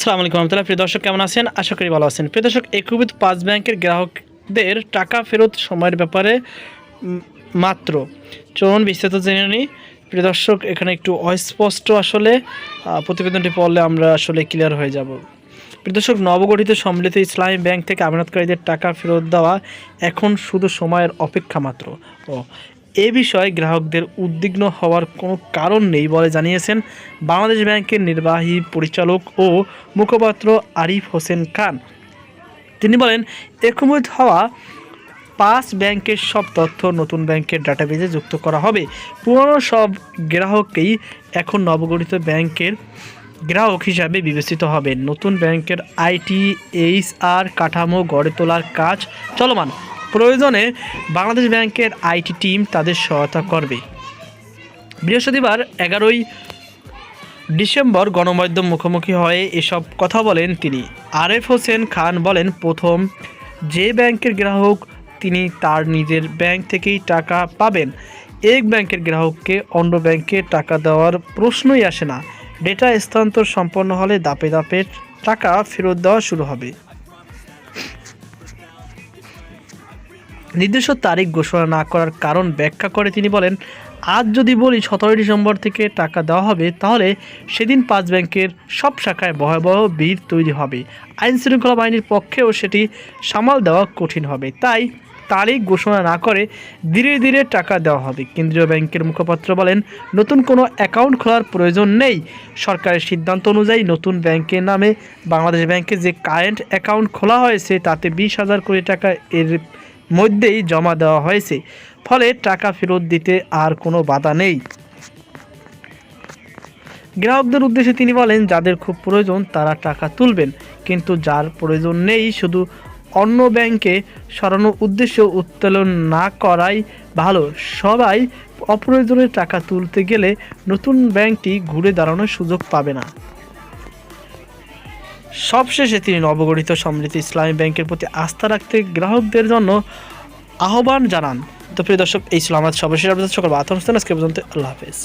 আসসালামু আলাইকুম রহমতুল্লাহ। প্রিয় দর্শক, কেমন আছেন? আশা করি ভালো আছেন। প্রিয় দর্শক একুবিত পাঁচ ব্যাংকের গ্রাহকদের টাকা ফেরত সময়ের ব্যাপারে মাত্র। চলুন বিস্তারিত জেনে নিই প্রিয় দর্শক, এখানে একটু অস্পষ্ট আসলে প্রতিবেদনটি পড়লে আমরা আসলে ক্লিয়ার হয়ে যাব। প্রিয় দর্শক, নবগঠিত সম্মিলিত ইসলামী ব্যাংক থেকে আমানতকারীদের টাকা ফেরত দেওয়া এখন শুধু সময়ের অপেক্ষা মাত্র। ও এ বিষয়ে গ্রাহকদের উদ্বিগ্ন হওয়ার কোনো কারণ নেই বলে জানিয়েছেন বাংলাদেশ ব্যাংকের নির্বাহী পরিচালক ও মুখপাত্র আরিফ হোসেন খান। তিনি বলেন, একমত হওয়া পাঁচ ব্যাংকের সব তথ্য নতুন ব্যাংকের ডাটাবেজে যুক্ত করা হবে। পুরনো সব গ্রাহককেই এখন নবগঠিত ব্যাংকের গ্রাহক হিসাবে বিবেচিত হবে। নতুন ব্যাংকের আইটি এইচ আর কাঠামো গড়ে তোলার কাজ চলমান। প্রয়োজনে বাংলাদেশ ব্যাংকের আইটি টিম তাদের সহায়তা করবে। বৃহস্পতিবার এগারোই ডিসেম্বর গণমাধ্যম মুখোমুখি হয়ে এসব কথা বলেন তিনি। আরেফ হোসেন খান বলেন, প্রথম, যে ব্যাংকের গ্রাহক তিনি তার নিজের ব্যাংক থেকেই টাকা পাবেন। এক ব্যাংকের গ্রাহককে অন্য ব্যাংকে টাকা দেওয়ার প্রশ্নই আসে না। ডেটা স্থানান্তর সম্পন্ন হলে দাপে দাপে টাকা ফেরত দেওয়া শুরু হবে। নির্দিষ্ট তারিখ ঘোষণা না করার কারণ ব্যাখ্যা করে তিনি বলেন, আজ যদি বলি সতেরোই ডিসেম্বর থেকে টাকা দেওয়া হবে, তাহলে সেদিন পাঁচ ব্যাংকের সব শাখায় ভয়াবহ ভিড় তৈরি হবে। আইন শৃঙ্খলা বাহিনীর পক্ষেও সেটি সামাল দেওয়া কঠিন হবে। তাই তারিখ ঘোষণা না করে ধীরে ধীরে টাকা দেওয়া হবে। কেন্দ্রীয় ব্যাংকের মুখপাত্র বলেন, নতুন কোনো অ্যাকাউন্ট খোলার প্রয়োজন নেই। সরকারের সিদ্ধান্ত অনুযায়ী নতুন ব্যাংকের নামে বাংলাদেশ ব্যাংকে যে কারেন্ট অ্যাকাউন্ট খোলা হয়েছে, তাতে বিশ হাজার কোটি টাকা এর মধ্যেই জমা দেওয়া হয়েছে। ফলে টাকা ফেরত দিতে আর কোনো বাধা নেই। গ্রাহকদের উদ্দেশ্যে তিনি বলেন, যাদের খুব প্রয়োজন তারা টাকা তুলবেন। কিন্তু যার প্রয়োজন নেই, শুধু অন্য ব্যাংকে সরানোর উদ্দেশ্য উত্তোলন না করাই ভালো। সবাই অপ্রয়োজনে টাকা তুলতে গেলে নতুন ব্যাংকটি ঘুরে দাঁড়ানোর সুযোগ পাবে না। সবশেষে তিনি নবগঠিত সমৃদ্ধ ইসলামী ব্যাংকের প্রতি আস্থা রাখতে গ্রাহকদের জন্য আহ্বান জানান। তো প্রিয় দর্শক, এই ছিল আমাদের সর্বশেষ আপনাদের সকল অনুষ্ঠান আজকে পর্যন্ত আল্লাহ হাফেজ।